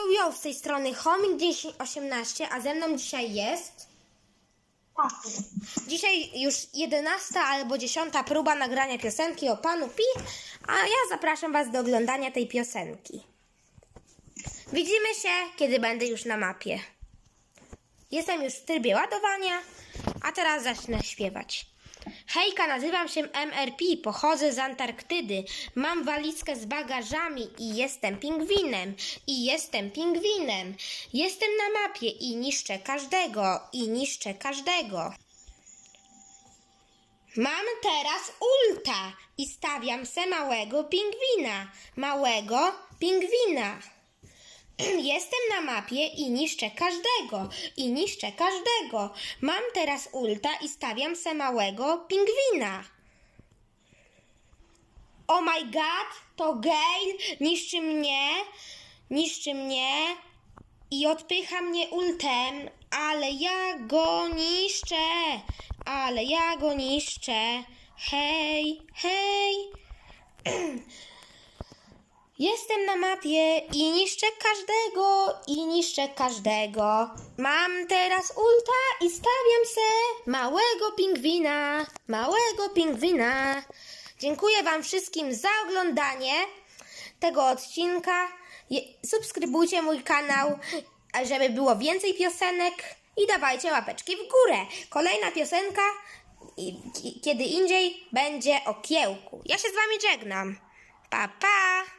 Jo, z tej strony Homing 1018, a ze mną dzisiaj jest... Dzisiaj już 11 albo 10 próba nagrania piosenki o panu Pi, a ja zapraszam was do oglądania tej piosenki. Widzimy się, kiedy będę już na mapie. Jestem już w trybie ładowania, a teraz zacznę śpiewać. Hejka, nazywam się MRP, pochodzę z Antarktydy. Mam walizkę z bagażami i jestem pingwinem. I jestem pingwinem. Jestem na mapie i niszczę każdego. I niszczę każdego. Mam teraz ulta i stawiam se małego pingwina. Małego pingwina. Jestem na mapie i niszczę każdego. I niszczę każdego. Mam teraz ulta i stawiam se małego pingwina. Oh my god, to Gale niszczy mnie, niszczy mnie i odpycha mnie ultem, ale ja go niszczę, ale ja go niszczę. Hej, hej. Jestem na mapie i niszczę każdego, i niszczę każdego. Mam teraz ulta i stawiam se małego pingwina, małego pingwina. Dziękuję Wam wszystkim za oglądanie tego odcinka. Subskrybujcie mój kanał, żeby było więcej piosenek i dawajcie łapeczki w górę. Kolejna piosenka, kiedy indziej, będzie o kiełku. Ja się z Wami żegnam. Pa, pa!